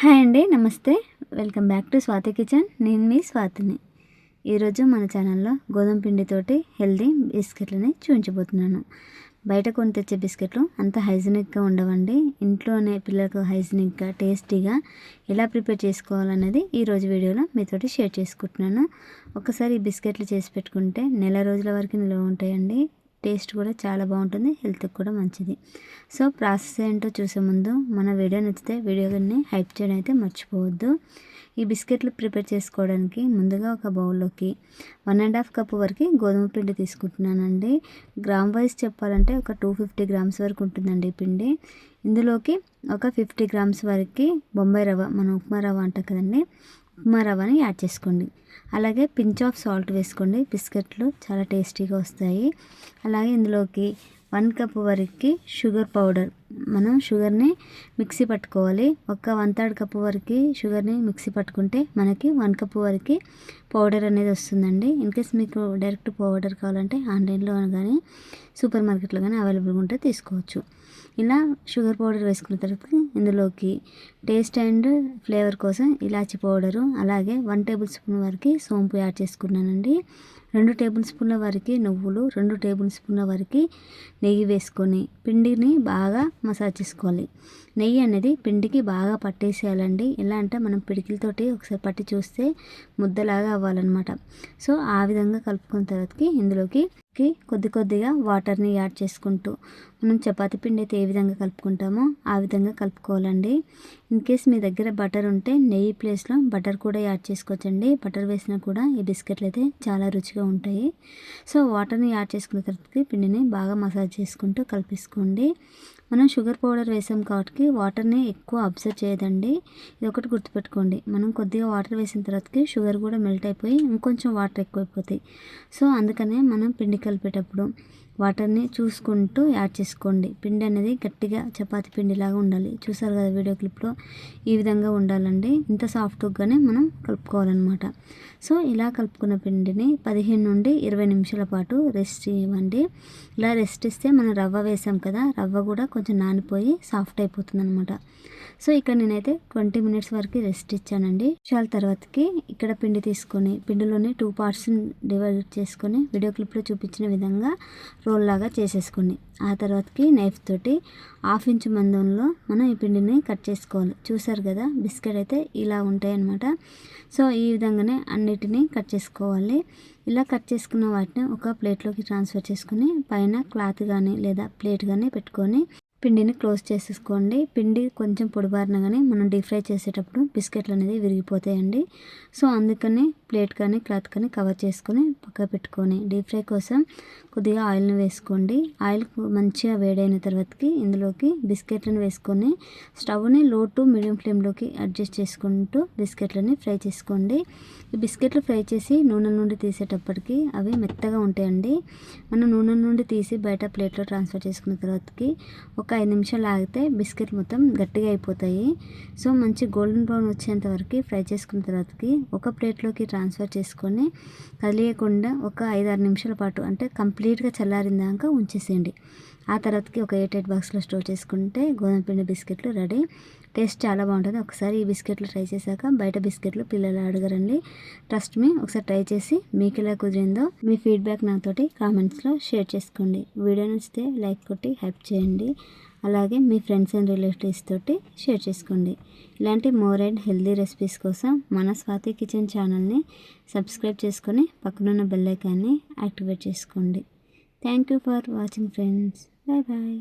Hi అండి నమస్తే. Welcome back to Swathi kitchen. నేను మీ స్వాతిని. ఈరోజు మన ఛానల్లో గోధుమ పిండితోటి హెల్దీ బిస్కెట్లని చూపించబోతున్నాను. బయట కొని తెచ్చే బిస్కెట్లు అంత హైజీనిక్గా ఉండవండి. ఇంట్లోనే పిల్లలకు హైజీనిక్గా టేస్టీగా ఎలా ప్రిపేర్ చేసుకోవాలనేది ఈరోజు వీడియోలో మీతోటి షేర్ చేసుకుంటున్నాను. ఒకసారి ఈ బిస్కెట్లు చేసి పెట్టుకుంటే నెల రోజుల వరకు నిల్వ ఉంటాయండి. టేస్ట్ కూడా చాలా బాగుంటుంది హెల్త్కి కూడా మంచిది. సో ప్రాసెస్ ఏంటో చూసే ముందు మన వీడియో నచ్చితే వీడియోని హైప్ చేయడం అయితే మర్చిపోవద్దు. ఈ బిస్కెట్లు ప్రిపేర్ చేసుకోవడానికి ముందుగా ఒక బౌల్లోకి వన్ అండ్ హాఫ్ కప్ వరకు గోధుమ పిండి తీసుకుంటున్నానండి. గ్రామ్ వైజ్ చెప్పాలంటే ఒక టూ ఫిఫ్టీ గ్రామ్స్ వరకు ఉంటుందండి పిండి. ఇందులోకి ఒక ఫిఫ్టీ గ్రామ్స్ వరకు బొంబాయి రవ్వ మన ఉప్మా రవ్వ అంటాం కదండి. ఉప్మా రవ్వని యాడ్ చేసుకోండి. అలాగే పించ్ ఆఫ్ సాల్ట్ వేసుకోండి. బిస్కెట్లు చాలా టేస్టీగా వస్తాయి. అలాగే ఇందులోకి వన్ కప్ వరకు షుగర్ పౌడర్ మనం షుగర్ని మిక్సీ పట్టుకోవాలి. ఒక వన్ థర్డ్ కప్ వరకు షుగర్ని మిక్సీ పట్టుకుంటే మనకి వన్ కప్ వరకు పౌడర్ అనేది వస్తుందండి. ఇన్కేస్ మీకు డైరెక్ట్ పౌడర్ కావాలంటే ఆన్లైన్లో కానీ సూపర్ మార్కెట్లో కానీ అవైలబుల్గా ఉంటే తీసుకోవచ్చు. ఇలా షుగర్ పౌడర్ వేసుకున్న తర్వాత ఇందులోకి టేస్ట్ అండ్ ఫ్లేవర్ కోసం ఇలాచి పౌడరు అలాగే వన్ టేబుల్ స్పూన్ వరకు సోంపు యాడ్ చేసుకున్నానండి. రెండు టేబుల్ స్పూన్ల వరకు నువ్వులు రెండు టేబుల్ స్పూన్ల వరకు నెయ్యి వేసుకొని పిండిని బాగా మసాజ్ చేసుకోవాలి. నెయ్యి అనేది పిండికి బాగా పట్టేసేయాలండి. ఎలా అంటే మనం పిడికిలతోటి ఒకసారి పట్టి చూస్తే ముద్దలాగా అవ్వాలన్నమాట. సో ఆ విధంగా కలుపుకున్న తర్వాతకి ఇందులోకి కొద్ది కొద్దిగా వాటర్ని యాడ్ చేసుకుంటూ మనం చపాతీ పిండి అయితే ఏ విధంగా కలుపుకుంటామో ఆ విధంగా కలుపుకోవాలండి. ఇన్ కేస్ మీ దగ్గర బటర్ ఉంటే నెయ్యి ప్లేస్లో బటర్ కూడా యాడ్ చేసుకోవచ్చండి. బటర్ వేసినా కూడా ఈ బిస్కెట్లు అయితే చాలా రుచిగా ఉంటాయి. సో వాటర్ని యాడ్ చేసుకున్న తర్వాత పిండిని బాగా మసాజ్ చేసుకుంటూ కలిపేసుకోండి. మనం షుగర్ పౌడర్ వేసాం కాబట్టి వాటర్ని ఎక్కువ అబ్జర్వ్ చేయదండి. ఇది ఒకటి గుర్తుపెట్టుకోండి. మనం కొద్దిగా వాటర్ వేసిన తర్వాతకి షుగర్ కూడా మెల్ట్ అయిపోయి ఇంకొంచెం వాటర్ ఎక్కువైపోతాయి. సో అందుకనే మనం పిండి కలిపేటప్పుడు వాటర్ని చూసుకుంటూ యాడ్ చేసుకోండి. పిండి అనేది గట్టిగా చపాతి పిండిలాగా ఉండాలి. చూసారు కదా వీడియో క్లిప్లో? ఈ విధంగా ఉండాలండి. ఇంత సాఫ్ట్గానే మనం కలుపుకోవాలన్నమాట. సో ఇలా కలుపుకున్న పిండిని పదిహేను నుండి ఇరవై నిమిషాల పాటు రెస్ట్ ఇవ్వండి ఇలా రెస్ట్ ఇస్తే మనం రవ్వ వేసాం కదా రవ్వ కూడా కొంచెం నానిపోయి సాఫ్ట్ అయిపోతుంది అనమాట సో ఇక్కడ నేనైతే ట్వంటీ మినిట్స్ వరకు రెస్ట్ ఇచ్చానండి. చాలా తర్వాతకి ఇక్కడ పిండి తీసుకొని పిండిలోని టూ పార్ట్స్ డివైడ్ చేసుకొని వీడియో క్లిప్లో చూపించిన విధంగా రోల్ లాగా చేసేసుకోండి ఆ తర్వాతకి నైఫ్ తోటి హాఫ్ ఇంచ్ మందంలో మనం ఈ పిండిని కట్ చేసుకోవాలి. చూసారు కదా బిస్కెట్ అయితే ఇలా ఉంటాయన్నమాట. సో ఈ విధంగానే అన్నిటినీ కట్ చేసుకోవాలి. ఇలా కట్ చేసుకున్న వాటిని ఒక ప్లేట్లోకి ట్రాన్స్ఫర్ చేసుకుని పైన క్లాత్ కానీ లేదా ప్లేట్ కానీ పెట్టుకొని పిండిని క్లోజ్ చేసేసుకోండి. పిండి కొంచెం పొడిబారిన కానీ మనం డీప్ ఫ్రై చేసేటప్పుడు బిస్కెట్లు అనేది విరిగిపోతాయండి. సో అందుకని ప్లేట్ కానీ క్లాత్ కానీ కవర్ చేసుకొని పక్క పెట్టుకొని డీప్ ఫ్రై కోసం కొద్దిగా ఆయిల్ని వేసుకోండి. ఆయిల్ మంచిగా వేడైన తర్వాతకి ఇందులోకి బిస్కెట్లను వేసుకొని స్టవ్ని లో టు మీడియం ఫ్లేమ్లోకి అడ్జస్ట్ చేసుకుంటూ బిస్కెట్లని ఫ్రై చేసుకోండి. ఈ బిస్కెట్లు ఫ్రై చేసి నూనె నుండి తీసేటప్పటికి అవి మెత్తగా ఉంటాయండి. మనం నూనె నుండి తీసి బయట ప్లేట్లో ట్రాన్స్ఫర్ చేసుకున్న తర్వాతకి ఒక ఐదు నిమిషాలు ఆగితే బిస్కెట్ మొత్తం గట్టిగా అయిపోతాయి. సో మంచి గోల్డెన్ బ్రౌన్ వచ్చేంత వరకు ఫ్రై చేసుకున్న తర్వాతకి ఒక ప్లేట్లోకి ట్రాన్స్ఫర్ చేసుకొని కదిలియకుండా ఒక ఐదు ఆరు నిమిషాల పాటు అంటే కంప్లీట్గా చల్లారిందాక ఉంచేసేయండి. ఆ తర్వాతకి ఒక ఎయిట్ ఎయిట్ బాక్స్లో స్టోర్ చేసుకుంటే గోధుమ పిండి బిస్కెట్లు రెడీ. టేస్ట్ చాలా బాగుంటుంది. ఒకసారి ఈ బిస్కెట్లు ట్రై చేశాక బయట బిస్కెట్లు పిల్లలు అడగరండి. ట్రస్ట్ మీ ఒకసారి ట్రై చేసి మీకు ఎలా కుదిరిందో మీ ఫీడ్బ్యాక్ నాతోటి కామెంట్స్లో షేర్ చేసుకోండి. వీడియో నచ్చితే లైక్ కొట్టి హెల్ప్ చేయండి. అలాగే మీ ఫ్రెండ్స్ అండ్ రిలేటివ్స్ తోటి షేర్ చేసుకోండి. ఇలాంటి మోర్ అండ్ హెల్దీ రెసిపీస్ కోసం మన స్వాతి కిచెన్ ఛానల్ని సబ్స్క్రైబ్ చేసుకొని పక్కనున్న బెల్ ఐకాన్ని యాక్టివేట్ చేసుకోండి. Thank you for watching friends. Bye bye.